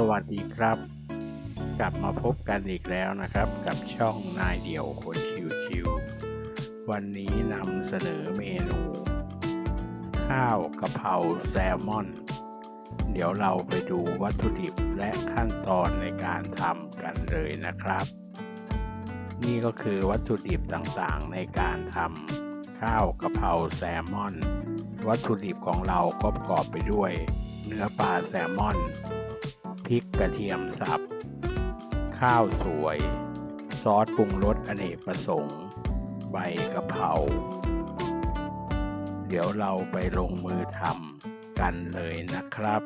สวัสดีครับ กลับมาพบกันอีกแล้วนะครับ กับช่องนายเดี่ยวคนชิวๆวันนี้นำเสนอเมนู ข้าวกะเพราแซลมอน เดี๋ยวเราไปดูวัตถุดิบและขั้นตอนในการทำกันเลยนะครับ นี่ก็คือวัตถุดิบต่างๆในการทำข้าวกะเพราแซลมอน วัตถุดิบของเราก็ประกอบไปด้วย เนื้อปลาแซลมอน พริกกระเทียมสับ ข้าวสวย ซอสปรุงรสอเนกประสงค์ ใบกะเพรา เดี๋ยวเราไปลงมือทำกันเลยนะครับ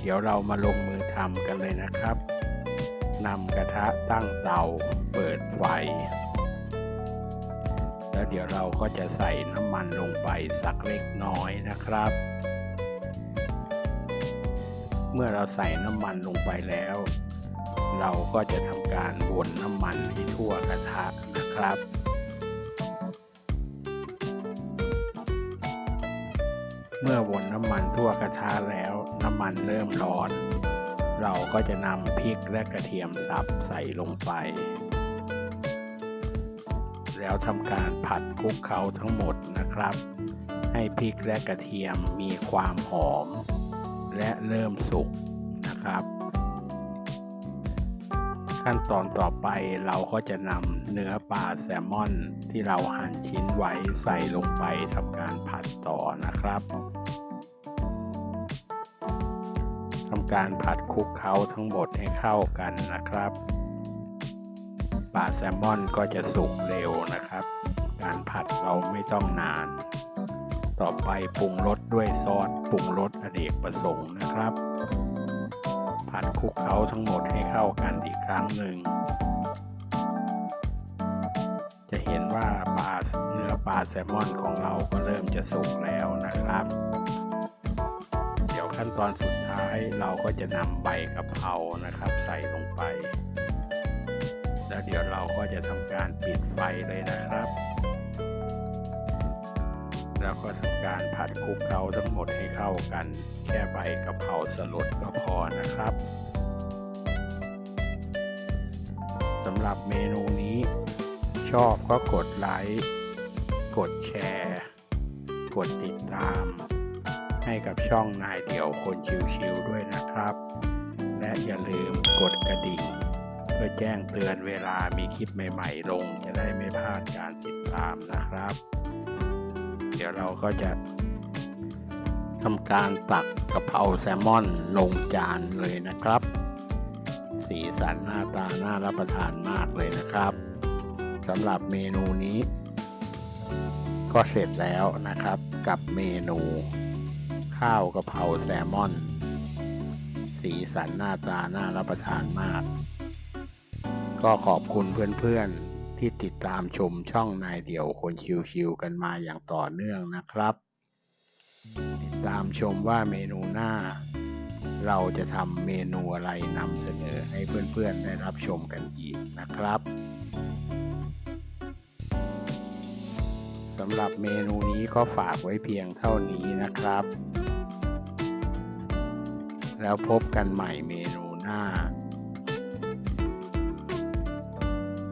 เดี๋ยวเรามาลงมือทำกันเลยนะครับ นำกระทะตั้งเตา เปิดไฟ แล้วเดี๋ยวเราก็จะใส่น้ำมันลงไปสักเล็กน้อยนะครับ เมื่อเราใส่น้ำมันลงไปแล้ว เราก็จะทำการวนน้ำมันให้ทั่วกระทะนะครับเมื่อวนน้ำมันทั่วกระทะแล้วน้ำมันเริ่มร้อน เราก็จะนำพริกและกระเทียมสับใส่ลงไป แล้วทำการผัดคลุกเคล้าทั้งหมดนะครับ ให้พริกและกระเทียมมีความหอม และเริ่มสุกนะครับ ขั้นตอนต่อไปเราก็จะนำเนื้อปลาแซลมอนที่เราหั่นชิ้นไว้ใส่ลงไปทำการผัดต่อนะครับทำการผัดคลุกเคล้าทั้งหมดให้เข้ากันนะครับาแซลมอนก็จะสุกเร็วนะครับ การผัดเราไม่ต้องนาน ต่อไปปรุงรสด้วยซอสปรุงรสอเนกประสงค์นะครับ ผัดคลุกเคล้าทั้งหมดให้เข้ากันอีกครั้งหนึ่ง จะเห็นว่าปลาเนื้อปลาแซลมอนของเราก็เริ่มจะสุกแล้วนะครับ เดี๋ยวขั้นตอนสุดท้ายเราก็จะนำใบกะเพรานะครับ ใส่ลงไป แล้วเดี๋ยวเราก็จะทำการปิดไฟเลยนะครับ แล้วก็ทำการผัดคลุกเคล้าทั้งหมดให้เข้ากัน แค่ใบกะเพราสลดก็พอนะครับสำหรับเมนูนี้ ชอบก็กดไลค์กดแชร์ กดติดตาม ให้กับช่องนายเดี่ยวคนชิวๆด้วยนะครับ และอย่าลืมกดกระดิ่ง พื่อแจ้งเตือนเวลามีคลิปใหม่ ๆ ลง จะได้ไม่พลาดการติดตามนะครับ เดี๋ยวเราก็จะทำการตักกะเพราแซลมอนลงจานเลยนะครับ สีสันหน้าตาน่ารับประทานมากเลยนะครับสำหรับเมนูนี้ ก็เสร็จแล้วนะครับกับเมนู ข้าวกะเพราแซลมอน สีสันหน้าตาน่ารับประทานมาก ก็ขอบคุณเพื่อนๆที่ติดตามชมช่องนายเดี่ยวคนชิวๆกันมาอย่างต่อเนื่องนะครับ ติดตามชมว่าเมนูหน้า เราจะทำเมนูอะไรนำเสนอให้เพื่อนๆได้รับชมกันอีกนะครับสำหรับเมนูนี้ก็ฝากไว้เพียงเท่านี้นะครับ แล้วพบกันใหม่เมนูหน้า